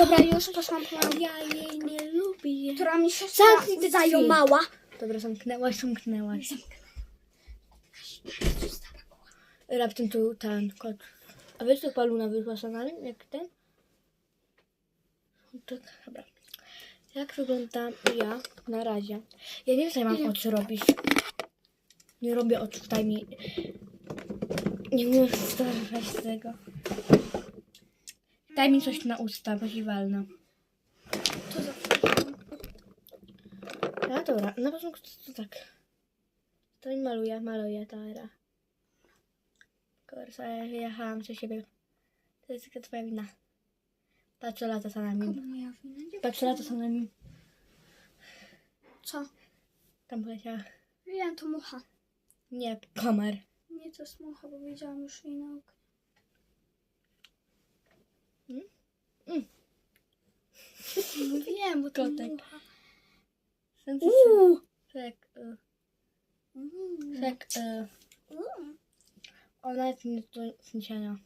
Dobra, już poszłam po mamę. Ja jej nie lubię. Która mi siostra Zamknij drzwi. zajomała. Dobra, zamknęłaś, zamknęłaś. Raptem tu ten kot. A wiesz, co Paluna wyszła z analem? Jak ten? Tak, dobra. Jak wyglądam ja na razie? Ja nie wiem, co ja mam oczy robić. Nie robię oczu, daj mi. Nie umiem sterować tego. Daj mi coś na usta, walnę. To za A dobra, na początku to, to tak. To mi maluję, maluję, dobra. Kurwa, ja jechałam do siebie. To jest tylko twoja wina. Patrz, lata za nami. moja wina. Lata za nami. Co? Tam poleciała. Wiem, to mucha. Nie, komar. Nie, to jest mucha, bo widziałam już jej na oknie. Mm? Mm. No wiem, bo to Kotek. Uuu! Tak, y, tak, y, ona jest nie do zniesienia.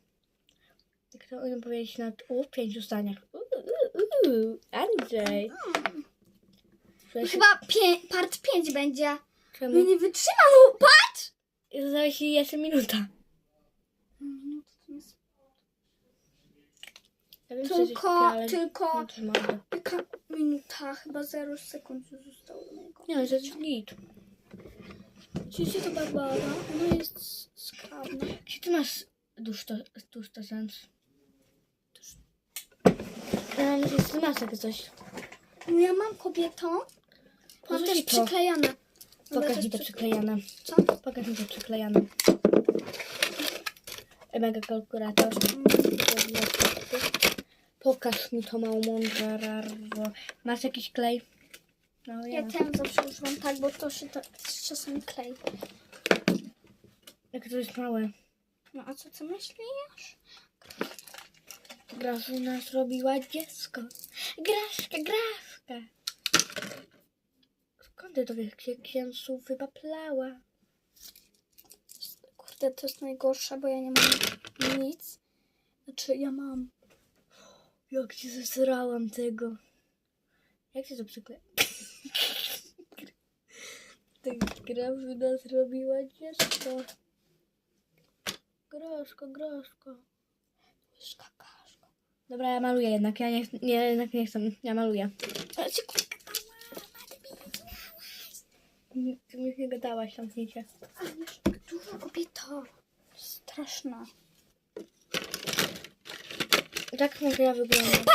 Jak to umiem powiedzieć na u w pięciu zdaniach. Uuu, Andrzej. Chyba pię- part 5 będzie. No czemu? nie wytrzymam, no patrz! Została ci jeszcze. Minuta to nie jest... Ja wiem, że Tylko, ale tylko... Jaka minuta? Chyba 0 sekund zostało do mojego. Nie, to jest git. To Barbara? Ona jest skrawna. Gdzie ty masz dusz to, dusz to sens? Nie jest, ty masz takie coś. No ja mam kobietą. Mam co też to? przyklejane. Pokaż mi to przy- przyklejane. Co? Pokaż mi to przyklejane. Mega kalkulator. Pokaż mi to małą mądrarwo. Masz jakiś klej? No ja. Ten zawsze używam tak, bo to się tak czasem klei. Jak to jest małe. No a co ty myślisz? Grażyna zrobiła dziecko. Graszka, graszka. Skąd ty to wiesz, gdzie księżów wypaplała? Kurde, to jest najgorsze, bo ja nie mam nic. Znaczy ja mam. Jak ci zesrałam tego. Jak ci to przykle... Tak Grażyna zrobiła dziecko. Groszko, groszko. Łyżka kaszka. Dobra, ja maluję jednak. Ja nie, nie, jednak nie chcę. Ja maluję. Ty mi nie gadałaś tam ale wiesz, duża kobieta. Straszna. Tak może ja wyglądam.